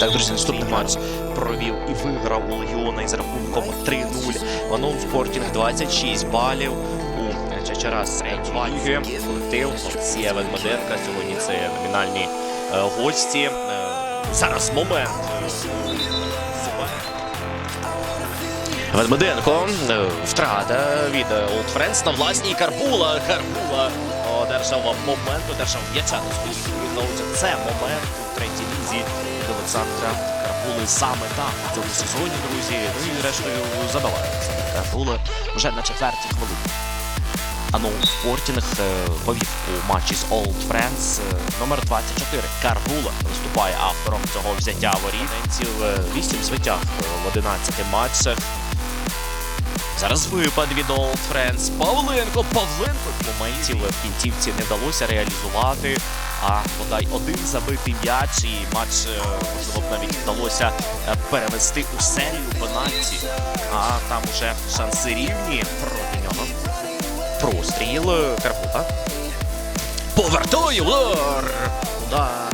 Так, друзі, наступний матч провів і виграв у Легіона із рахунком 3-0. Ваном Спортінг 26 балів у Чачарас Ліги. Колектив Олексія Ведмеденка. Сьогодні це номінальні е, гості. Е, зараз момент. Ведмеденко. Втрата від е, Friends на власній Карбула. Карбула одержав момент, одержав м'яча на своїй. Це момент у третій лізі від Олександра Карбули саме так у цьому сезоні, друзі. Ну і рештою забиває Карбули вже на четвертій хвилині. Ану Спортінг е, повів у матчі з Old Friends е, номер 24. Карбула виступає автором цього взяття воріт. Е, Вісім звитяг в 11 матчах. Зараз випад від Old Friends. Павленко, Павленко моментів в кінцівці не вдалося реалізувати. А бодай один забитий м'яч, і матч е, можливо б навіть вдалося е, перевести у серію пенальті. А там уже шанси рівні проти нього. Простріл е, Карпута. Повертає удар! Удар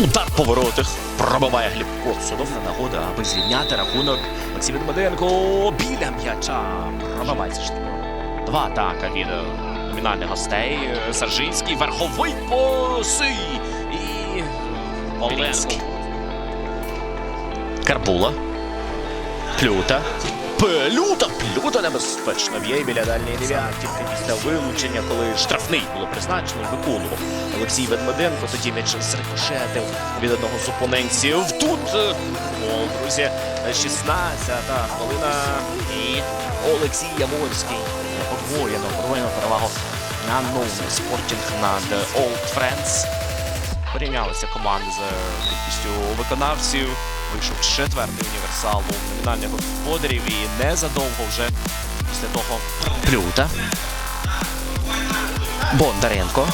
Удар по воротах. Пробиває Гліб Корсунов на нагода, аби зрівняти рахунок. Максим Ведмеденко біля м'яча. Пробивається ж. Два атака від е, номінальних гостей. Саржинський, верховий посий. І Павленко. Карпула. Плюта. Плюта, плюта небезпечно б'є біля дальньої дев'ятки після вилучення, коли штрафний було призначено, виконував Олексій Ведмеденко. Тоді м'яч зрикошетив від одного з опонентів. Тут е, гол, друзі, 16-та хвилина. І Олексій Яворський подвоєно, подвоєно перевагу на новий спортінг над Old Friends. Порівнялися команди з кількістю виконавців. Вийшов четвертий універсал у номінальних господарів і незадовго вже після того Плюта. Бондаренко.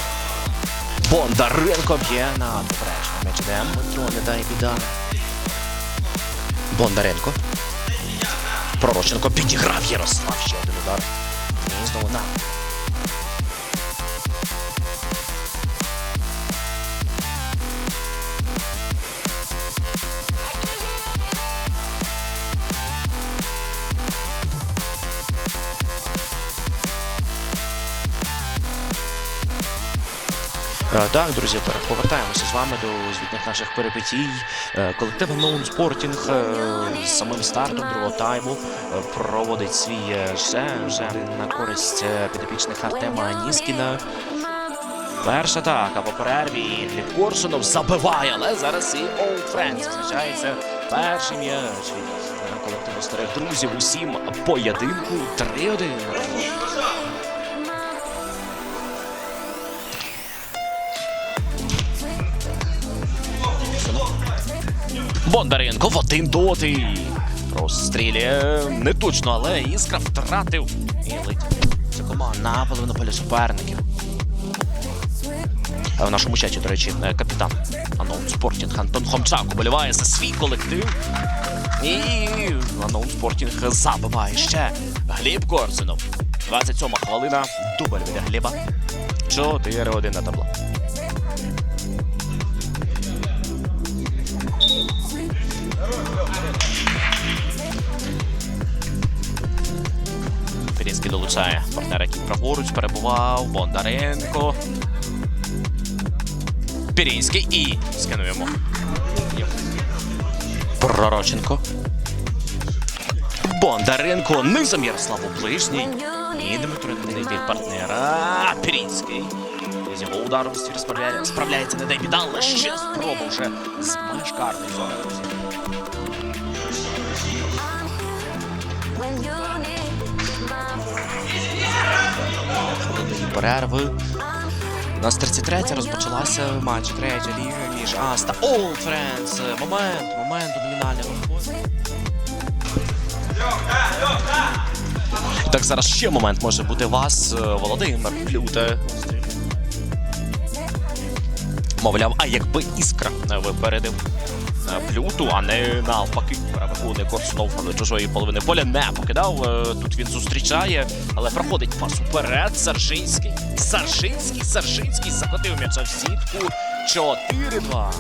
Бондаренко б'є на м'яч. Де Дмитро не дай біда. Бондаренко. Пророченко підіграв Ярослав. Ще один удар. І знову на. Так, друзі, повертаємося з вами до звітних наших перипетій. Е, Колектив Ноун Спортінг е, з самим стартом другого тайму е, проводить свій е, вже на користь е, підопічних Артема Аніскіна. Перша атака по перерві. Гліб Корсунов забиває, але зараз і Old Friends визначається перший м'яч е, колективу старих друзів. Усім поєдинку 3-1. Бондаренко в один дотик. Розстрілює не точно, але іскра втратив. І летить. Це команда наполовину поля суперників. В нашому чаті, до речі, е, капітан Аноун Спортінг Антон Хомчак уболіває за свій колектив. І Аноун Спортінг забиває ще Гліб Корзинов. 27 хвилина. Дубль від Гліба. 4-1 на табло. Долучає партнера, який праворуч перебував. Бондаренко. Пірінський і скануємо. Пророченко. Бондаренко. Низом Ярославу ближній. І Дмитро не партнера. Пірінський. З його ударом справляється не дай але ще спроба вже з меж карної зони. Перерви. У нас 33 розпочалася матч третя ліга між Ас та Old Friends. Момент, момент у номінальному вході. Так, зараз ще момент може бути вас, е, Володимир Плюте. Мовляв, а якби іскра випередив е, плюту, а не навпаки. Корсунов до чужої половини поля не покидав. Е, Тут він зустрічає, але проходить пас уперед. Саршинський. Саршинський, Саршинський закотив м'яча в сітку. 4-2.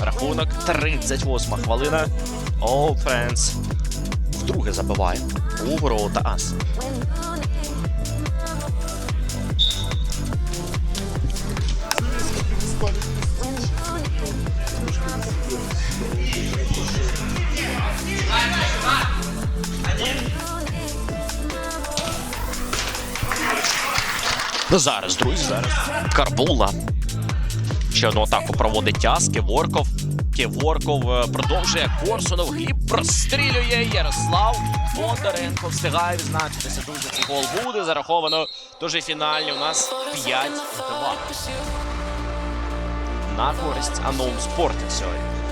Рахунок 38 хвилина. Friends вдруге забиває у ворота Ас. Ну, Зараз, друзі, зараз. Карбула. Ще одну атаку проводить Тяс, Кеворков. Кеворков е, продовжує Корсунов. Гліб прострілює Ярослав. Бондаренко встигає відзначитися. Дуже цей гол буде зараховано. І фінальні у нас 5-2. На користь Аном Спортів сьогодні.